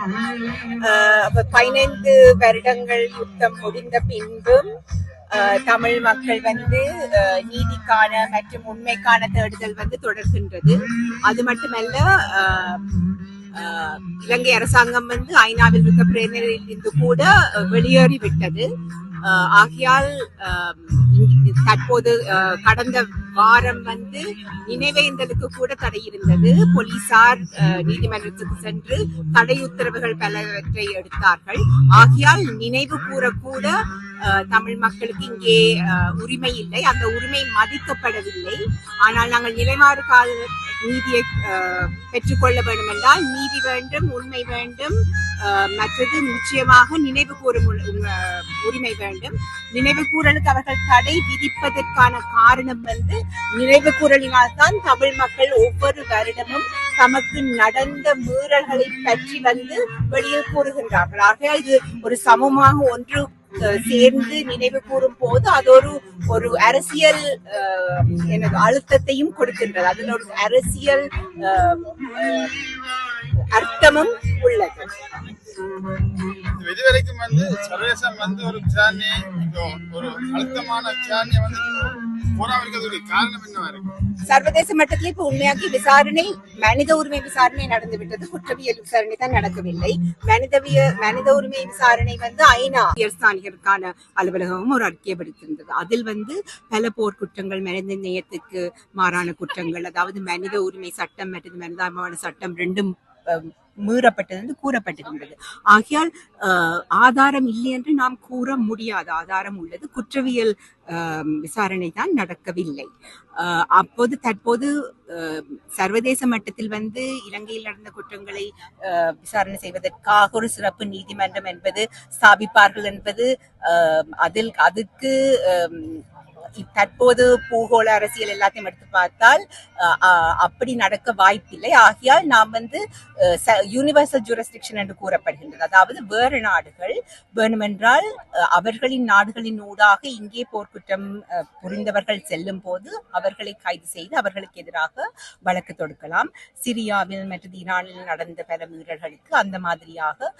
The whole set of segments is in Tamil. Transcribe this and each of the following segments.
ஆஹ் அப்ப பதினைந்து வருடங்கள் யுத்தம் முடிந்த பின்பும் ஆஹ் தமிழ் மக்கள் வந்து ஆஹ் நீதிக்கான மற்றும் உண்மைக்கான தேடுதல் வந்து தொடர்கின்றது. அது மட்டுமல்ல ஆஹ் ஆஹ் இலங்கை அரசாங்கம் வந்து ஐநாவில் இருக்க பிரதிநிதியில் இருந்து கூட வெளியேறிவிட்டது. ஆஹ் ஆகையால் ஆஹ் தற்போது கடந்த வாரம் வந்து நினைவேந்தலுக்கு கூட தடை இருந்தது. போலீசார் நீதிமன்றத்துக்கு சென்று தடை உத்தரவுகள் பலவற்றை எடுத்தார்கள். ஆகையால் நினைவு கூறக்கூட தமிழ் மக்களுக்கு இங்கே உரிமை இல்லை. அந்த உரிமை மதிக்கப்படவில்லை. ஆனால் நாங்கள் நிலைமாறு கால நீதியை ஆஹ் பெற்றுக்கொள்ள வேண்டும் என்றால் நீதி வேண்டும் உண்மை வேண்டும் ஆஹ் மற்றது நிச்சயமாக நினைவு கூறும் உரிமை வேண்டும். நினைவு கூறலுக்கு அவர்கள் தடை விதிப்பதற்கான காரணம் வந்து நினைவு கூறலினால் தான் தமிழ் மக்கள் ஒவ்வொரு வருடமும் தமக்கு நடந்த மீறல்களை பற்றி வந்து வெளியில் கூறுகின்றார்கள். ஆகையால் இது ஒரு சமூகமாக ஒன்று சேர்ந்து நினைவு கூறும் போது அது ஒரு ஒரு அரசியல் அஹ், எனது அழுத்தத்தையும் கொடுக்கின்றது. அதில் ஒரு அரசியல் அர்த்தமும் உள்ளது. இதுவரைக்கும் வந்து சர்வேசம் வந்து ஒரு விசாரணை ஒரு அழுத்தமான விசாரணையை வந்து சர்வதேச மட்டத்தில் இப்ப உண்மையாகி விசாரணை மனித உரிமை விசாரணை நடந்துவிட்டது குற்றவியல் விசாரணை தான் நடக்கவில்லை. மனிதவிய மனித உரிமை விசாரணை வந்து ஐநா உயர்ஸ்தானிகருக்கான அலுவலகமும் ஒரு அறிக்கை அதில் வந்து பல போர் குற்றங்கள் மனித நேயத்துக்கு மாறான குற்றங்கள் அதாவது மனித உரிமை சட்டம் மற்றும் மனிதாபிமான சட்டம் ரெண்டும் மீறப்பட்டது என்று கூறப்பட்டிருந்தது. ஆகையால் ஆதாரம் இல்லை என்று நாம் கூற முடியாது. ஆதாரம் உள்ளது. குற்றவியல் விசாரணை தான் நடக்கவில்லை. அப்போது தற்போது அஹ், சர்வதேச மட்டத்தில் வந்து இலங்கையில் நடந்த குற்றங்களை விசாரணை செய்வதற்காக ஒரு சிறப்பு நீதிமன்றம் என்பது ஸ்தாபிப்பார்கள் என்பது அதில் அதுக்கு அஹ், தற்போது பூகோள அரசியல் எல்லாத்தையும் எடுத்து பார்த்தால் அப்படி நடக்க வாய்ப்பில்லை. ஆகையால் நாம் வந்து யூனிவர்சல் ஜூரஸ்டிக்ஷன் என்று கூறப்படுகின்றது. அதாவது வேறு நாடுகள் வேணுமென்றால் அவர்களின் நாடுகளின் ஊடாக இங்கே போர்க்குற்றம் புரிந்தவர்கள் செல்லும் போது அவர்களை கைது செய்து அவர்களுக்கு எதிராக வழக்கு தொடுக்கலாம். சிரியாவில் மற்றும் ஈரானில் நடந்த பல மீறல்களுக்கு அந்த மாதிரியாக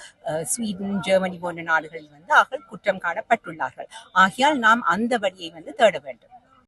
ஸ்வீடன் ஜெர்மனி போன்ற நாடுகளில் வந்து அவர்கள் குற்றம் காணப்பட்டுள்ளார்கள். ஆகையால் நாம் அந்த வழியை வந்து தேட வேண்டும்